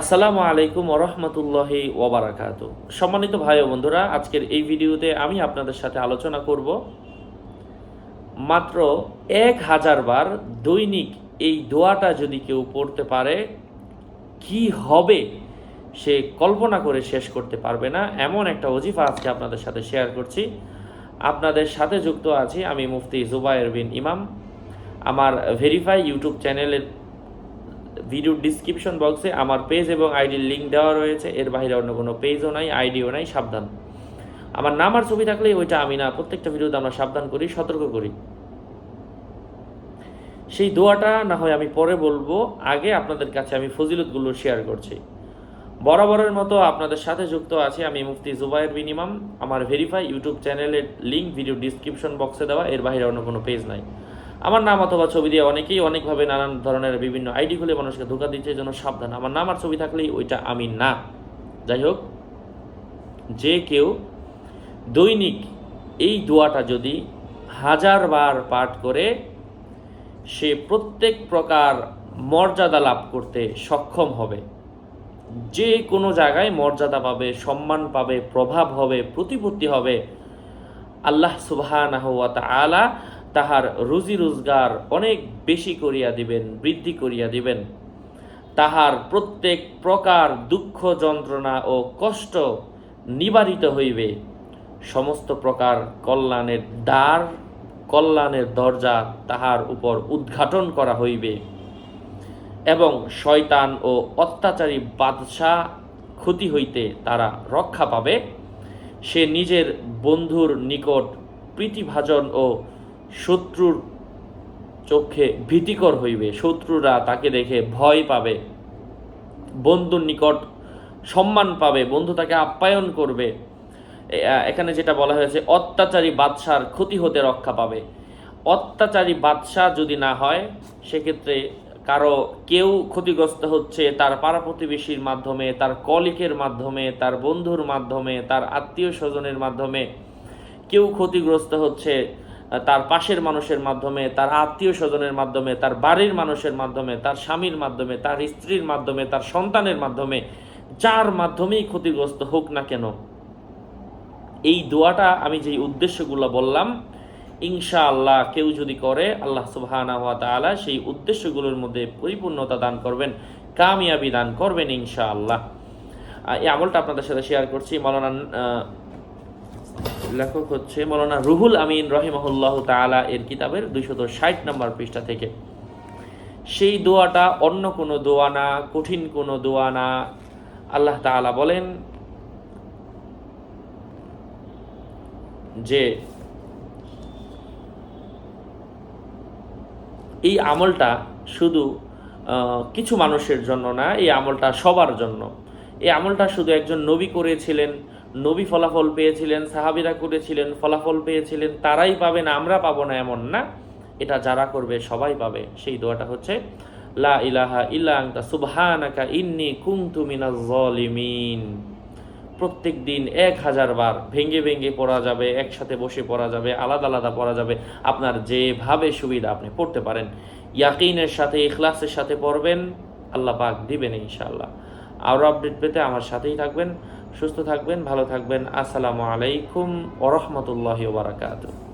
আসসালামু আলাইকুম ওরহমতুল্লাহি ওবরাকাত সম্মানিত ভাই ও বন্ধুরা, আজকের এই ভিডিওতে আমি আপনাদের সাথে আলোচনা করব মাত্র এক হাজার বার দৈনিক এই দোয়াটা যদি কেউ পড়তে পারে, কি হবে সে কল্পনা করে শেষ করতে পারবে না। এমন একটা অজিফা আজকে আপনাদের সাথে শেয়ার করছি। আপনাদের সাথে যুক্ত আছি আমি মুফতি জুবায়ের বিন ইমাম। আমার ভেরিফাই ইউটিউব চ্যানেলের ভিডিও ডিসক্রিপশন বক্সে আমার পেজ এবং আইডির লিঙ্ক দেওয়া রয়েছে। এর বাইরে অন্য কোনো পেজও নাই আইডিও নাই, সাবধান। আমার নাম আর ছবি থাকলে ওইটা আমি না, প্রত্যেকটা ভিডিওতে আমরা সাবধান করি, সতর্ক করি। সেই দোয়াটা না হয় আমি পরে বলব, আগে আপনাদের কাছে আমি ফজিলতগুলো শেয়ার করছি। বরাবরের মতো আপনাদের সাথে যুক্ত আছে আমি মুফতি জুবাইর বিন ইমাম। আমার ভেরিফাই ইউটিউব চ্যানেলের লিঙ্ক ভিডিও ডিসক্রিপশন বক্সে দেওয়া, এর বাইরে অন্য কোনো পেজ নাই। আমার নাম অথবা ছবি দিয়ে অনেকেই অনেকভাবে নানান ধরনের বিভিন্ন আইডি খুলে মানুষকে ধোকা দিচ্ছে, এই জন্য সাবধান। আমার নাম আর ছবি থাকলেই ওইটা আমি না। যাই হোক, যে কেউ দৈনিক এই দোয়াটা যদি হাজার বার পাঠ করে, সে প্রত্যেক প্রকার মর্যাদা লাভ করতে সক্ষম হবে। যে কোনো জায়গায় মর্যাদা পাবে, সম্মান পাবে, প্রভাব হবে, প্রতিপত্তি হবে। আল্লাহ সুবাহ আলা তাহার রুজি রোজগার অনেক বেশি করিয়া দিবেন, বৃদ্ধি করিয়া দিবেন। তাহার প্রত্যেক প্রকার দুঃখ যন্ত্রণা ও কষ্ট নিবারিত হইবে। সমস্ত প্রকার কল্যাণের দ্বার, কল্যাণের দরজা তাহার উপর উদ্ঘাটন করা হইবে। এবং শয়তান ও অত্যাচারী বাদশাহ ক্ষতি হইতে তারা রক্ষা পাবে। সে নিজের বন্ধুর নিকট প্রীতিভাজন ও শত্রুর চোখে ভীতিকর হইবে, শত্রুরা তাকে দেখে ভয় পাবে, বন্ধুর নিকট সম্মান পাবে, বন্ধু তাকে আপ্যায়ন করবে। এখানে যেটা বলা হয়েছে, অত্যাচারী বাদশার ক্ষতি হতে রক্ষা পাবে। অত্যাচারী বাদশাহ যদি না হয়, সেক্ষেত্রে কারও কেউ ক্ষতিগ্রস্ত হচ্ছে তার পাড়া প্রতিবেশীর মাধ্যমে, তার কলিকের মাধ্যমে, তার বন্ধুর মাধ্যমে, তার আত্মীয় স্বজনের মাধ্যমে। কেউ ক্ষতিগ্রস্ত হচ্ছে তার পাশের মানুষের মাধ্যমে তার আত্মীয় স্বজনের মাধ্যমে তার বাড়ির মানুষের মাধ্যমে তার স্বামীর মাধ্যমে তার স্ত্রীর মাধ্যমে তার সন্তানের মাধ্যমে যার মাধ্যমেই ক্ষতিগ্রস্ত হোক না কেন এই দোয়াটা আমি যেই উদ্দেশ্যগুলো বললাম ইনশাআল্লাহ কেউ যদি করে আল্লাহ সুবহানা ওয়া তাআলা সেই উদ্দেশ্যগুলোর মধ্যে পরিপূর্ণতা দান করবেন কামিয়াবি দান করবেন ইনশাআল্লাহ। আহ, এই আমলটা আপনাদের সাথে শেয়ার করছি। মৌলানা লেখক হচ্ছে মৌলানা রুহুল আমিন রহিমহুল্লাহ তাআলা এর কিতাবের দুইশত ষাট নম্বর পৃষ্ঠা থেকে। সেই দোয়াটা অন্য কোনো দোয়া না, কঠিন কোনো দোয়া না। আল্লাহ তাআলা বলেন, যে এই আমলটা শুধু কিছু মানুষের জন্য না, এই আমলটা সবার জন্য। এই আমলটা শুধু একজন নবী করেছিলেন, নবী ফলাফল পেয়েছিলেন, সাহাবিরা করেছিলেন, ফলাফল পেয়েছিলেন, তারাই পাবেন আমরা পাবো না এমন না। এটা যারা করবে, সবাই পাবে। সেই দোয়াটা হচ্ছে, লা ইলাহা ইল্লা আনতা, সুবহানাকা ইন্নী কুনতু জালিমিন প্রত্যেক দিন এক হাজার বার ভেঙে ভেঙে পড়া যাবে, একসাথে বসে পড়া যাবে, আলাদা আলাদা পড়া যাবে। আপনার যেভাবে সুবিধা আপনি পড়তে পারেন। ইয়াকিনের সাথে, ইখলাসের সাথে পড়বেন, আল্লাহ পাক দিবেন ইনশাআল্লাহ। আরও আপডেট পেতে আমার সাথেই থাকবেন সুস্থ থাকবেন ভালো থাকবেন। আসসালামু আলাইকুম ওরহমতুল্লাহ ওবরাকাতুহ